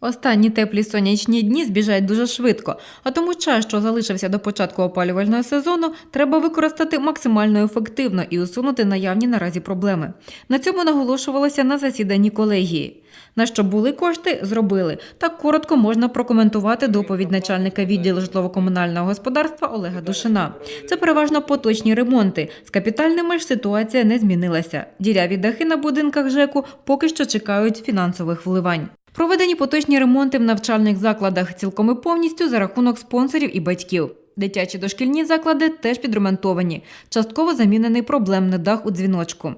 Останні теплі сонячні дні збіжають дуже швидко, а тому час, що залишився до початку опалювального сезону, треба використати максимально ефективно і усунути наявні наразі проблеми. На цьому наголошувалося на засіданні колегії. На що були кошти, зробили. Так коротко можна прокоментувати доповідь начальника відділу житлово-комунального господарства Олега Душина. Це переважно поточні ремонти. З капітальними ж ситуація не змінилася. Діряві дахи на будинках ЖЕКу поки що чекають фінансових вливань. Проведені поточні ремонти в навчальних закладах цілком і повністю за рахунок спонсорів і батьків. Дитячі дошкільні заклади теж підремонтовані. Частково замінений проблемний дах у дзвіночку.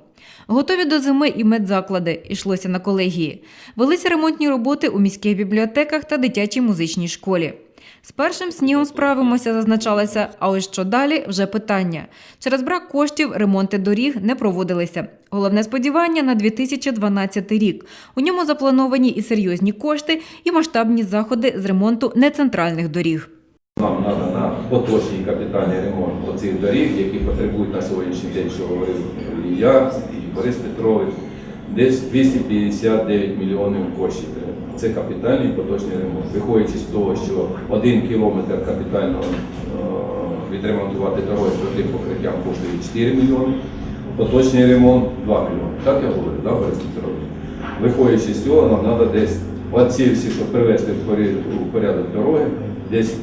Готові до зими і медзаклади, йшлося на колегії. Велися ремонтні роботи у міських бібліотеках та дитячій музичній школі. З першим снігом справимося, зазначалося, а ось що далі вже питання. Через брак коштів ремонти доріг не проводилися. Головне сподівання на 2012 рік. У ньому заплановані і серйозні кошти, і масштабні заходи з ремонту нецентральних доріг. Нам треба на поточний капітальний ремонт оцих доріг, які потребують на сьогоднішній день, що говорив і я, і Борис Петрович, десь 259 мільйонів коштів. Це капітальний поточний ремонт. Виходячи з того, що один кілометр капітального е, відремонтувати дороги з твердим покриттям коштує 4 мільйони, поточний ремонт 2 мільйони. Так я говорю, да, Борис? Виходячи з цього, нам треба десь оці всі, щоб привести в порядок дороги, десь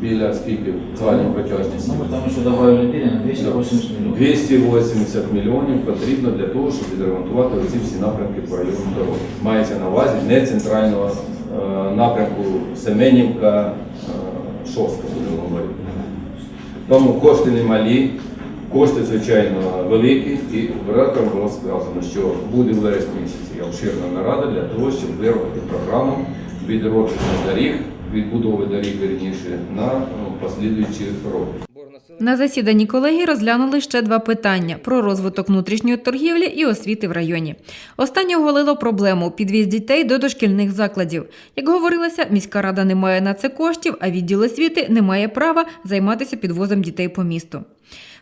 біля скільки загальної протяжності. Ну, потому что добавили денег 280 миллионов. 280 мільйонів потрібно для того, щоб відремонтувати оці всі напрямки по району дороги. Мається на увазі не центрального е, напрямку Семенівка, е, Шостка, будемо говорити. Тому кошти немалі, кошти, звичайно, великі, і операторам було сказано, що буде в вересні місяці обширна нарада для того, щоб виробити програму відродження доріг, відбудови доріг вірніше на ну, послідуючі роки. На засіданні колегії розглянули ще два питання про розвиток внутрішньої торгівлі і освіти в районі. Останнє оголило проблему підвіз дітей до дошкільних закладів. Як говорилося, міська рада не має на це коштів, а відділ освіти не має права займатися підвозом дітей по місту.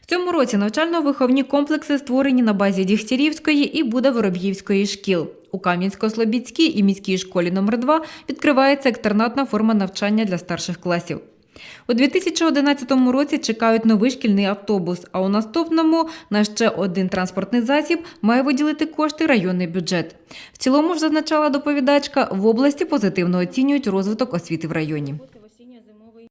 В цьому році навчально-виховні комплекси створені на базі Дігтярівської і Будо-Вороб'ївської шкіл. У Кам'янсько-Слобідській і міській школі номер 2 відкривається екстернатна форма навчання для старших класів. У 2011 році чекають новий шкільний автобус, а у наступному на ще один транспортний засіб має виділити кошти районний бюджет. В цілому ж зазначала доповідачка, в області позитивно оцінюють розвиток освіти в районі.